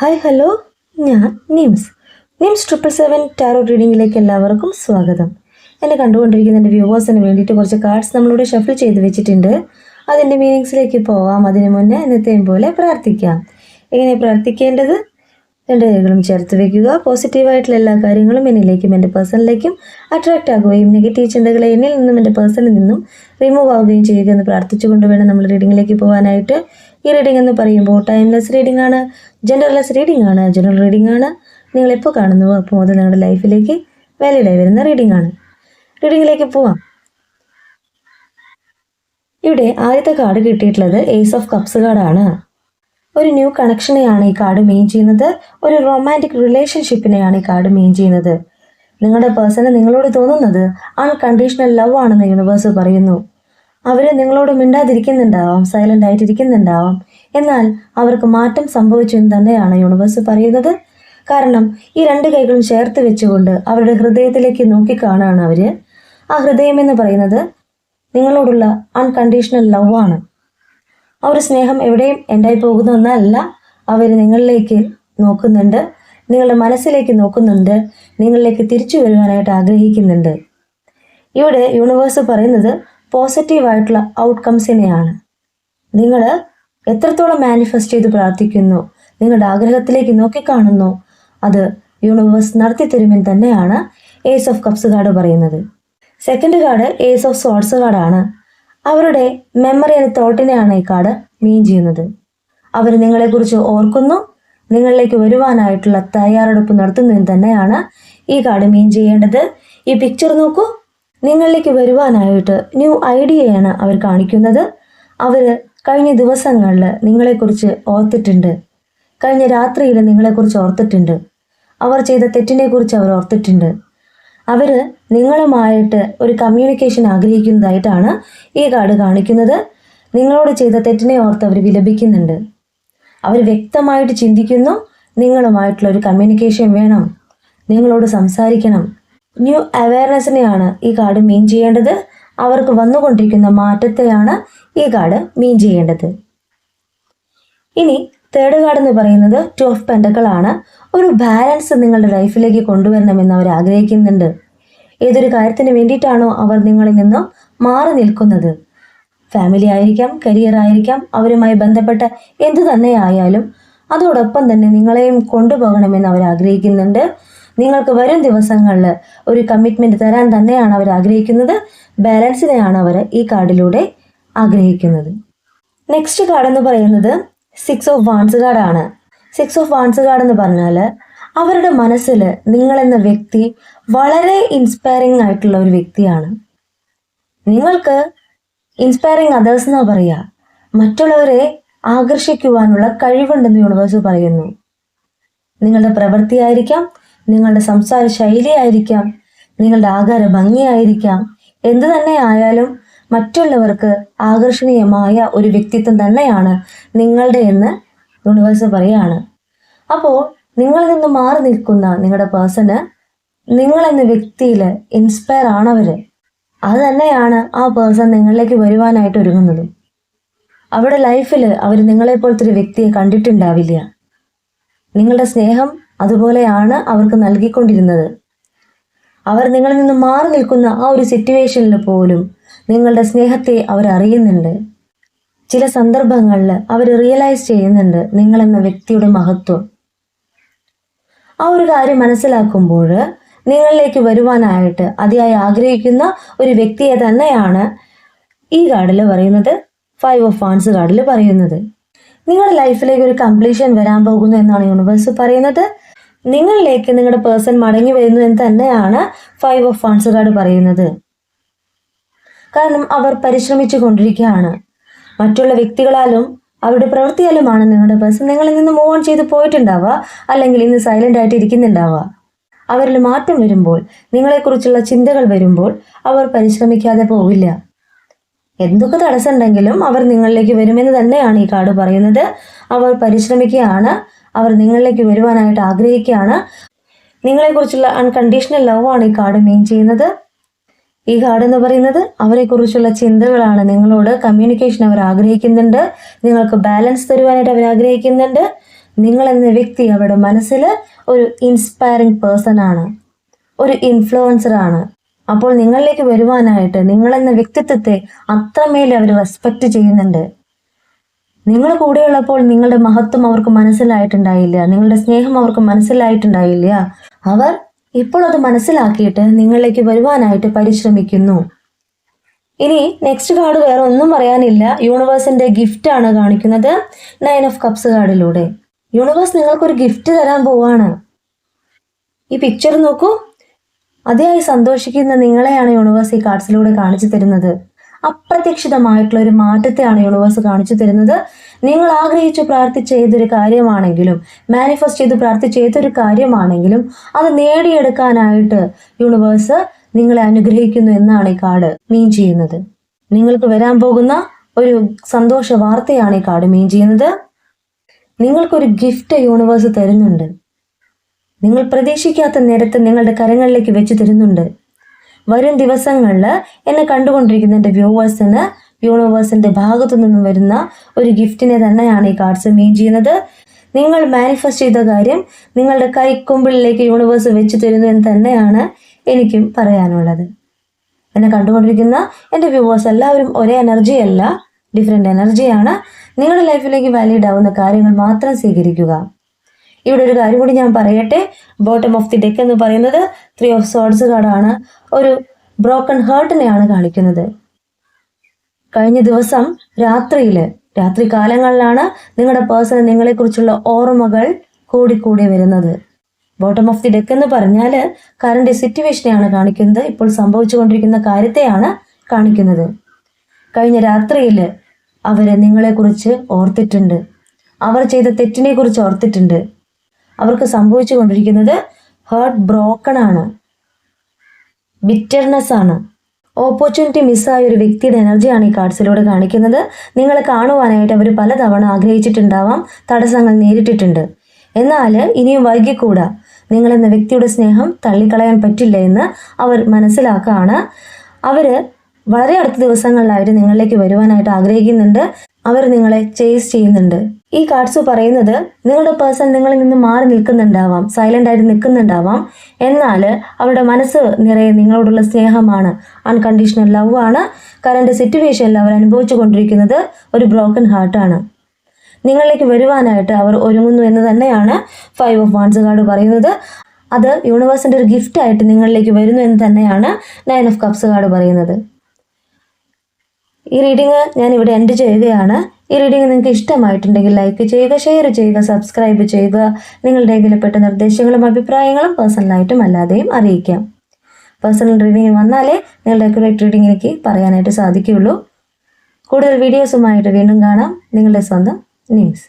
Hi hello ഞാൻ Nims. Nims triple seven tarot റീഡിങ്ങിലേക്ക് എല്ലാവർക്കും സ്വാഗതം. എന്നെ കണ്ടുകൊണ്ടിരിക്കുന്ന എന്റെ വ്യൂവേഴ്സിന് വേണ്ടിയിട്ട് കുറച്ച് കാർഡ്സ് നമ്മളിവിടെ ഷഫിൾ ചെയ്ത് വെച്ചിട്ടുണ്ട്. അതിന്റെ മീനിങ്സിലേക്ക് പോവാം. അതിന് മുന്നേ എന്നത്തെയും പോലെ പ്രാർത്ഥിക്കാം. എങ്ങനെ പ്രാർത്ഥിക്കേണ്ടത്? രണ്ട് കൈകളും ചേർത്ത് വെക്കുക. പോസിറ്റീവായിട്ടുള്ള എല്ലാ കാര്യങ്ങളും എന്നിലേക്കും എന്റെ പേഴ്സണിലേക്കും അട്രാക്റ്റ് ആകുകയും നെഗറ്റീവ് ചിന്തകളെ എന്നിൽ നിന്നും എന്റെ പേഴ്സണിൽ നിന്നും റിമൂവ് ആവുകയും ചെയ്യുക എന്ന് പ്രാർത്ഥിച്ചുകൊണ്ട് വേണം നമ്മൾ റീഡിങ്ങിലേക്ക് പോകാനായിട്ട് ഈ റീഡിംഗ് എന്ന് പറയുമ്പോൾ ടൈംലെസ് റീഡിംഗ് ആണ് ജനറൽലെസ് റീഡിംഗ് ആണ്. ജനറൽ റീഡിംഗ് ആണ്. നിങ്ങൾ എപ്പോൾ കാണുന്നു അപ്പോൾ അത് നിങ്ങളുടെ ലൈഫിലേക്ക് വാലിഡായി വരുന്ന റീഡിംഗ് ആണ്. റീഡിങ്ങിലേക്ക് പോവാം. ഇവിടെ ആദ്യത്തെ കാർഡ് കിട്ടിയിട്ടുള്ളത് ഏസ് ഓഫ് കപ്സ് കാർഡാണ് ഒരു ന്യൂ കണക്ഷനെയാണ് ഈ കാർഡ് മെയിൻ ചെയ്യുന്നത്. ഒരു റൊമാന്റിക് റിലേഷൻഷിപ്പിനെയാണ് ഈ കാർഡ് മെയിൻ ചെയ്യുന്നത്. നിങ്ങളുടെ പേഴ്സണ് നിങ്ങളോട് തോന്നുന്നത് അൺകണ്ടീഷണൽ ലവ് ആണെന്ന് യൂണിവേഴ്സ് പറയുന്നു. അവർ നിങ്ങളോട് മിണ്ടാതിരിക്കുന്നുണ്ടാവാം സൈലന്റ് ആയിട്ടിരിക്കുന്നുണ്ടാവാം. എന്നാൽ അവർക്ക് മാറ്റം സംഭവിച്ചു എന്ന് തന്നെയാണ് യൂണിവേഴ്സ് പറയുന്നത്. കാരണം ഈ രണ്ട് കൈകളും ചേർത്ത് വെച്ചുകൊണ്ട് അവരുടെ ഹൃദയത്തിലേക്ക് നോക്കിക്കാണാണ് അവർ ആ ഹൃദയം എന്ന് പറയുന്നത് നിങ്ങളോടുള്ള അൺകണ്ടീഷണൽ ലവ് ആണ്. ഒരു സ്നേഹം എവിടെയും എൻഡായി പോകുന്ന ഒന്നല്ല അവർ നിങ്ങളിലേക്ക് നോക്കുന്നുണ്ട്. നിങ്ങളുടെ മനസ്സിലേക്ക് നോക്കുന്നുണ്ട്. നിങ്ങളിലേക്ക് തിരിച്ചു വരുവാനായിട്ട് ആഗ്രഹിക്കുന്നുണ്ട്. ഇവിടെ യൂണിവേഴ്സ് പറയുന്നത് പോസിറ്റീവായിട്ടുള്ള ഔട്ട്കംസിനെയാണ് നിങ്ങൾ എത്രത്തോളം മാനിഫെസ്റ്റ് ചെയ്ത് പ്രാർത്ഥിക്കുന്നു നിങ്ങളുടെ ആഗ്രഹത്തിലേക്ക് നോക്കിക്കാണുന്നു അത് യൂണിവേഴ്സ് നടത്തി തരുമെന്ന് തന്നെയാണ് ഏസ് ഓഫ് കപ്സ് കാർഡ് പറയുന്നത്. Second card ace of swords കാർഡാണ് അവരുടെ മെമ്മറി ആൻഡ് തോട്ടിനെയാണ് ഈ കാർഡ് മീൻ ചെയ്യുന്നത്. അവർ നിങ്ങളെക്കുറിച്ച് ഓർക്കുന്നു നിങ്ങളിലേക്ക് വരുവാനായിട്ടുള്ള തയ്യാറെടുപ്പ് നടത്തുന്നതിന് തന്നെയാണ് ഈ കാർഡ് മീൻ ചെയ്യേണ്ടത്. ഈ പിക്ചർ നോക്കൂ. നിങ്ങളിലേക്ക് വരുവാനായിട്ട് ന്യൂ ഐഡിയയാണ് അവർ കാണിക്കുന്നത്. അവർ കഴിഞ്ഞ ദിവസങ്ങളിൽ നിങ്ങളെക്കുറിച്ച് ഓർത്തിട്ടുണ്ട്. കഴിഞ്ഞ രാത്രിയിൽ നിങ്ങളെക്കുറിച്ച് ഓർത്തിട്ടുണ്ട്. അവർ ചെയ്ത തെറ്റിനെക്കുറിച്ച് അവർ ഓർത്തിട്ടുണ്ട്. അവർ നിങ്ങളുമായിട്ട് ഒരു കമ്മ്യൂണിക്കേഷൻ ആഗ്രഹിക്കുന്നതായിട്ടാണ് ഈ കാർഡ് കാണിക്കുന്നത്. നിങ്ങളോട് ചെയ്ത തെറ്റിനെ ഓർത്ത് അവർ വിലപിക്കുന്നുണ്ട്. അവർ വ്യക്തമായിട്ട് ചിന്തിക്കുന്നു. നിങ്ങളുമായിട്ടുള്ള ഒരു കമ്മ്യൂണിക്കേഷൻ വേണം. നിങ്ങളോട് സംസാരിക്കണം. ന്യൂ അവയർനെസ്സിനെയാണ് ഈ കാർഡ് മീൻ ചെയ്യേണ്ടത്. അവർക്ക് വന്നുകൊണ്ടിരിക്കുന്ന മാറ്റത്തെയാണ് ഈ കാർഡ് മീൻ ചെയ്യേണ്ടത്. ഇനി തേർഡ് കാർഡ് എന്ന് പറയുന്നത് ടു ഓഫ് പെൻഡക്കളാണ് ഒരു ബാലൻസ് നിങ്ങളുടെ ലൈഫിലേക്ക് കൊണ്ടുവരണമെന്ന് അവർ ആഗ്രഹിക്കുന്നുണ്ട്. ഏതൊരു കാര്യത്തിന് വേണ്ടിയിട്ടാണോ അവർ നിങ്ങളിൽ നിന്നും മാറി നിൽക്കുന്നത്? ഫാമിലി ആയിരിക്കാം കരിയർ ആയിരിക്കാം അവരുമായി ബന്ധപ്പെട്ട എന്തു തന്നെ ആയാലും അതോടൊപ്പം തന്നെ നിങ്ങളെയും കൊണ്ടുപോകണമെന്ന് അവർ ആഗ്രഹിക്കുന്നുണ്ട്. നിങ്ങൾക്ക് വരും ദിവസങ്ങളിൽ ഒരു കമ്മിറ്റ്മെന്റ് തരാൻ തന്നെയാണ് അവർ ആഗ്രഹിക്കുന്നത്. ബാലൻസിനെയാണ് അവർ ഈ കാർഡിലൂടെ ആഗ്രഹിക്കുന്നത്. നെക്സ്റ്റ് കാർഡ് എന്ന് പറയുന്നത് six of wands card six of wands card എന്ന് പറഞ്ഞാൽ അവരുടെ മനസ്സിൽ നിങ്ങളെന്ന വ്യക്തി വളരെ ഇൻസ്പയറിംഗ് ആയിട്ടുള്ള ഒരു വ്യക്തിയാണ്. നിങ്ങൾക്ക് ഇൻസ്പയറിംഗ് അതേഴ്സ് എന്നാ പറയുക മറ്റുള്ളവരെ ആകർഷിക്കുവാനുള്ള കഴിവുണ്ടെന്ന് യൂണിവേഴ്സ് പറയുന്നു. നിങ്ങളുടെ പ്രവൃത്തിയായിരിക്കാം നിങ്ങളുടെ സംസാര ശൈലിയായിരിക്കാം നിങ്ങളുടെ ആകാര ഭംഗിയായിരിക്കാം. എന്തു തന്നെ ആയാലും മറ്റുള്ളവർക്ക് ആകർഷണീയമായ ഒരു വ്യക്തിത്വം തന്നെയാണ് നിങ്ങളുടെ എന്ന് യൂണിവേഴ്സ് പറയാണ്. അപ്പോൾ നിങ്ങളിൽ നിന്ന് മാറി നിൽക്കുന്ന നിങ്ങളുടെ പേഴ്സണ് നിങ്ങൾ എന്ന വ്യക്തിയിൽ ഇൻസ്പയർ ആണവർ അത് തന്നെയാണ് ആ പേഴ്സൺ നിങ്ങളിലേക്ക് വരുവാനായിട്ട് ഒരുങ്ങുന്നതും. അവരുടെ ലൈഫിൽ അവർ നിങ്ങളെപ്പോലത്തെ ഒരു വ്യക്തിയെ കണ്ടിട്ടുണ്ടാവില്ല. നിങ്ങളുടെ സ്നേഹം അതുപോലെയാണ് അവർക്ക് നൽകിക്കൊണ്ടിരുന്നത്. അവർ നിങ്ങളിൽ നിന്ന് മാറി നിൽക്കുന്ന ആ ഒരു സിറ്റുവേഷനിൽ പോലും നിങ്ങളുടെ സ്നേഹത്തെ അവർ അറിയുന്നുണ്ട്. ചില സന്ദർഭങ്ങളിൽ അവർ റിയലൈസ് ചെയ്യുന്നുണ്ട് നിങ്ങളെന്ന വ്യക്തിയുടെ മഹത്വം. ആ ഒരു കാര്യം മനസ്സിലാക്കുമ്പോൾ നിങ്ങളിലേക്ക് വരുവാനായിട്ട് അതിയായി ആഗ്രഹിക്കുന്ന ഒരു വ്യക്തിയെ തന്നെയാണ് ഈ കാർഡിൽ പറയുന്നത് ഫൈവ് ഓഫ് ഫാൻസ് കാർഡിൽ പറയുന്നത്. നിങ്ങളുടെ ലൈഫിലേക്ക് ഒരു കംപ്ലീഷൻ വരാൻ പോകുന്നു എന്നാണ് യൂണിവേഴ്സ് പറയുന്നത്. നിങ്ങളിലേക്ക് നിങ്ങളുടെ പേഴ്സൺ മടങ്ങി വരുന്നു എന്ന് തന്നെയാണ് ഫൈവ് ഓഫ് ഫാൻസ് കാർഡ് പറയുന്നത്. കാരണം അവർ പരിശ്രമിച്ചു കൊണ്ടിരിക്കുകയാണ്. മറ്റുള്ള വ്യക്തികളാലും അവരുടെ പ്രവൃത്തിയാലുമാണ് നിങ്ങളുടെ പേഴ്സൺ നിങ്ങളിൽ നിന്ന് മൂവ് ഓൺ ചെയ്ത് പോയിട്ടുണ്ടാവുക അല്ലെങ്കിൽ ഇന്ന് സൈലന്റ് ആയിട്ട് ഇരിക്കുന്നുണ്ടാവുക. അവരിൽ മാറ്റം വരുമ്പോൾ നിങ്ങളെക്കുറിച്ചുള്ള ചിന്തകൾ വരുമ്പോൾ അവർ പരിശ്രമിക്കാതെ പോവില്ല. എന്തൊക്കെ തടസ്സമുണ്ടെങ്കിലും അവർ നിങ്ങളിലേക്ക് വരുമെന്ന് തന്നെയാണ് ഈ കാർഡ് പറയുന്നത്. അവർ പരിശ്രമിക്കുകയാണ്. അവർ നിങ്ങളിലേക്ക് വരുവാനായിട്ട് ആഗ്രഹിക്കുകയാണ്. നിങ്ങളെക്കുറിച്ചുള്ള അൺകണ്ടീഷണൽ ലവ് ആണ് ഈ കാർഡ് മെയിൻ ചെയ്യുന്നത്. ഈ കാർഡ് എന്ന് പറയുന്നത് അവരെക്കുറിച്ചുള്ള ചിന്തകളാണ് നിങ്ങളോട് കമ്മ്യൂണിക്കേഷൻ അവർ ആഗ്രഹിക്കുന്നുണ്ട്. നിങ്ങൾക്ക് ബാലൻസ് തരുവാനായിട്ട് അവർ ആഗ്രഹിക്കുന്നുണ്ട്. നിങ്ങൾ എന്ന വ്യക്തി അവരുടെ മനസ്സിൽ ഒരു ഇൻസ്പയറിംഗ് പേഴ്സൺ ആണ്. ഒരു ഇൻഫ്ലുവൻസർ ആണ്. അപ്പോൾ നിങ്ങളിലേക്ക് വരുവാനായിട്ട് നിങ്ങളെന്ന വ്യക്തിത്വത്തെ അത്രമേൽ അവർ റെസ്പെക്റ്റ് ചെയ്യുന്നുണ്ട്. നിങ്ങൾ കൂടെയുള്ളപ്പോൾ നിങ്ങളുടെ മഹത്വം അവർക്ക് മനസ്സിലായിട്ടുണ്ടായില്ല. നിങ്ങളുടെ സ്നേഹം അവർക്ക് മനസ്സിലായിട്ടുണ്ടായില്ല. അവർ ഇപ്പോൾ അത് മനസ്സിലാക്കിയിട്ട് നിങ്ങളിലേക്ക് വരുവാനായിട്ട് പരിശ്രമിക്കുന്നു. ഇനി നെക്സ്റ്റ് കാർഡ് വേറെ ഒന്നും പറയാനില്ല. യൂണിവേഴ്സിന്റെ ഗിഫ്റ്റ് ആണ് കാണിക്കുന്നത്. നയൻ ഓഫ് കപ്സ് കാർഡിലൂടെ. യൂണിവേഴ്സ് നിങ്ങൾക്കൊരു ഗിഫ്റ്റ് തരാൻ പോവാണ്. ഈ പിക്ചർ നോക്കൂ. അതിയായി സന്തോഷിക്കുന്ന നിങ്ങളെയാണ് യൂണിവേഴ്സ് ഈ കാർഡ്സിലൂടെ കാണിച്ചു തരുന്നത്. അപ്രതീക്ഷിതമായിട്ടുള്ള ഒരു മാറ്റത്തെയാണ് യൂണിവേഴ്സ് കാണിച്ചു തരുന്നത്. നിങ്ങൾ ആഗ്രഹിച്ചു പ്രാർത്ഥിച്ച ഏതൊരു കാര്യമാണെങ്കിലും മാനിഫെസ്റ്റ് ചെയ്ത് പ്രാർത്ഥിച്ച ഏതൊരു കാര്യമാണെങ്കിലും അത് നേടിയെടുക്കാനായിട്ട് യൂണിവേഴ്സ് നിങ്ങളെ അനുഗ്രഹിക്കുന്നു എന്നാണ് ഈ കാർഡ് മീൻ ചെയ്യുന്നത്. നിങ്ങൾക്ക് വരാൻ പോകുന്ന ഒരു സന്തോഷ വാർത്തയാണ് ഈ കാർഡ് മീൻ ചെയ്യുന്നത്. നിങ്ങൾക്കൊരു ഗിഫ്റ്റ് യൂണിവേഴ്സ് തരുന്നുണ്ട്. നിങ്ങൾ പ്രതീക്ഷിക്കാത്ത നേരത്ത് നിങ്ങളുടെ കരങ്ങളിലേക്ക് വെച്ച് തരുന്നുണ്ട്. വരും ദിവസങ്ങളിൽ എന്നെ കണ്ടുകൊണ്ടിരിക്കുന്ന എന്റെ വ്യൂവേഴ്സിന് യൂണിവേഴ്സിന്റെ ഭാഗത്തു നിന്നും വരുന്ന ഒരു ഗിഫ്റ്റിനെ തന്നെയാണ് ഈ കാർഡ്സ് മീൻ ചെയ്യുന്നത്. നിങ്ങൾ മാനിഫെസ്റ്റ് ചെയ്ത കാര്യം നിങ്ങളുടെ കൈക്കൊമ്പിളിലേക്ക് യൂണിവേഴ്സ് വെച്ച് തരുന്നു എന്ന് തന്നെയാണ് എനിക്കും പറയാനുള്ളത്. എന്നെ കണ്ടുകൊണ്ടിരിക്കുന്ന എന്റെ വ്യൂവേഴ്സ് എല്ലാവരും ഒരേ എനർജി അല്ല ഡിഫറെന്റ് എനർജിയാണ് നിങ്ങളുടെ ലൈഫിലേക്ക് വാലിഡ് ആവുന്ന കാര്യങ്ങൾ മാത്രം സ്വീകരിക്കുക. ഇവിടെ ഒരു കാര്യം കൂടി ഞാൻ പറയട്ടെ. ബോട്ടം ഓഫ് ദി ഡെക്ക് എന്ന് പറയുന്നത് ത്രീ ഓഫ് സോഡ്സ് കാർഡാണ്. ഒരു ബ്രോക്കൺ ഹേർട്ടിനെയാണ് കാണിക്കുന്നത്. കഴിഞ്ഞ ദിവസം രാത്രിയിൽ രാത്രി കാലങ്ങളിലാണ് നിങ്ങളുടെ പേഴ്സൺ നിങ്ങളെക്കുറിച്ചുള്ള ഓർമ്മകൾ കൂടിക്കൂടി വരുന്നത്. ബോട്ടം ഓഫ് ദി ഡെക്ക് എന്ന് പറഞ്ഞാൽ കറണ്ട് സിറ്റുവേഷനെയാണ് കാണിക്കുന്നത്. ഇപ്പോൾ സംഭവിച്ചുകൊണ്ടിരിക്കുന്ന കാര്യത്തെയാണ് കാണിക്കുന്നത്. കഴിഞ്ഞ രാത്രിയിൽ അവർ നിങ്ങളെക്കുറിച്ച് ഓർത്തിട്ടുണ്ട്. അവർ ചെയ്ത തെറ്റിനെക്കുറിച്ച് ഓർത്തിട്ടുണ്ട്. അവർക്ക് സംഭവിച്ചു കൊണ്ടിരിക്കുന്നത് ഹേർട്ട് ബ്രോക്കൺ ആണ്. ബിറ്റർനെസ് ആണ്. ഓപ്പർച്യൂണിറ്റി മിസ്സായ ഒരു വ്യക്തിയുടെ എനർജിയാണ് ഈ കാർഡ്സിലൂടെ കാണിക്കുന്നത്. നിങ്ങളെ കാണുവാനായിട്ട് അവർ പലതവണ ആഗ്രഹിച്ചിട്ടുണ്ടാവാം തടസ്സങ്ങൾ നേരിട്ടിട്ടുണ്ട്. എന്നാൽ ഇനിയും വൈകിക്കൂടാ. നിങ്ങളെന്ന വ്യക്തിയുടെ സ്നേഹം തള്ളിക്കളയാൻ പറ്റില്ല എന്ന് അവർ മനസ്സിലാക്കുകയാണ് അവർ വളരെ അടുത്ത ദിവസങ്ങളിലായിട്ട് നിങ്ങളിലേക്ക് വരുവാനായിട്ട് ആഗ്രഹിക്കുന്നുണ്ട്. അവർ നിങ്ങളെ ചേസ് ചെയ്യുന്നുണ്ട്. ഈ കാർഡ്സ് പറയുന്നത് നിങ്ങളുടെ പേഴ്സൺ നിങ്ങളിൽ നിന്ന് മാറി നിൽക്കുന്നുണ്ടാവാം സൈലന്റ് ആയിട്ട് നിൽക്കുന്നുണ്ടാവാം. എന്നാൽ അവരുടെ മനസ്സ് നിറയെ നിങ്ങളോടുള്ള സ്നേഹമാണ് അൺകണ്ടീഷണൽ ലവ് ആണ്. കറണ്ട് സിറ്റുവേഷനിൽ അവർ അനുഭവിച്ചു കൊണ്ടിരിക്കുന്നത് ഒരു ബ്രോക്കൺ ഹാർട്ടാണ് നിങ്ങളിലേക്ക് വരുവാനായിട്ട് അവർ ഒരുങ്ങുന്നു എന്ന് തന്നെയാണ് ഫൈവ് ഓഫ് വാൺസ് കാർഡ് പറയുന്നത്. അത് യൂണിവേഴ്സിന്റെ ഒരു ഗിഫ്റ്റായിട്ട് നിങ്ങളിലേക്ക് വരുന്നു എന്ന് തന്നെയാണ് നയൻ ഓഫ് കപ്സ് കാർഡ് പറയുന്നത്. ഈ റീഡിങ് ഞാൻ ഇവിടെ എൻഡ് ചെയ്യുകയാണ്. ഈ റീഡിങ് നിങ്ങൾക്ക് ഇഷ്ടമായിട്ടുണ്ടെങ്കിൽ ലൈക്ക് ചെയ്യുക ഷെയർ ചെയ്യുക സബ്സ്ക്രൈബ് ചെയ്യുക. നിങ്ങളുടെ വിലപ്പെട്ട നിർദ്ദേശങ്ങളും അഭിപ്രായങ്ങളും പേഴ്സണലായിട്ടും അല്ലാതെയും അറിയിക്കാം. പേഴ്സണൽ റീഡിങ് വന്നാലേ നിങ്ങളുടെ അക്യുറേറ്റ് റീഡിംഗ് എനിക്ക് പറയാനായിട്ട് സാധിക്കുകയുള്ളൂ. കൂടുതൽ വീഡിയോസുമായിട്ട് വീണ്ടും കാണാം. നിങ്ങളുടെ സ്വന്തം ന്യൂസ്